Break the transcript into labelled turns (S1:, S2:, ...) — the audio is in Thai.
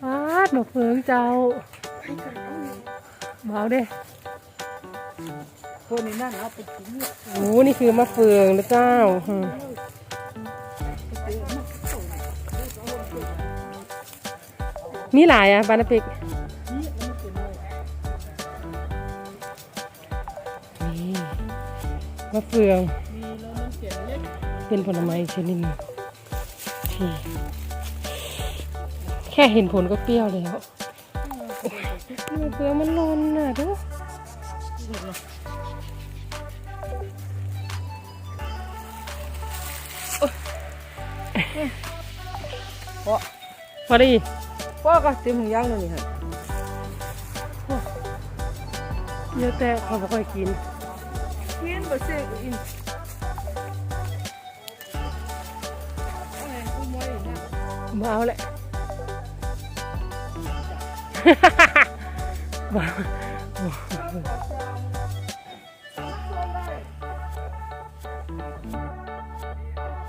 S1: ฟาดมาเฟืองเจ้าเบาเด้
S2: คนนี้นั่นเอาไปกินเนี่ย
S1: โอ้นี่คือมะเฟืองนะเจ้าอืมมีหลายอะบานาปิกนี่มะเฟือง
S2: มีแล้วมันเขียนเล็ก
S1: เป็นผลไม้ชนิดหนึ่งที่ แค่เห็นผลก็เปรี้ยวแล้วโอ้ยมะเฟืองมันร้อนน่ะดู
S2: เพราะ
S1: พอดี
S2: พ่อก็เต็มหัวย่างเลยนี่ฮะ
S1: เยอะแต่เขาบอกให้กิน
S2: เพี้ยนบ่เซ่ก็อินอะไรกูมวยนะ
S1: มาเอาแหละ มา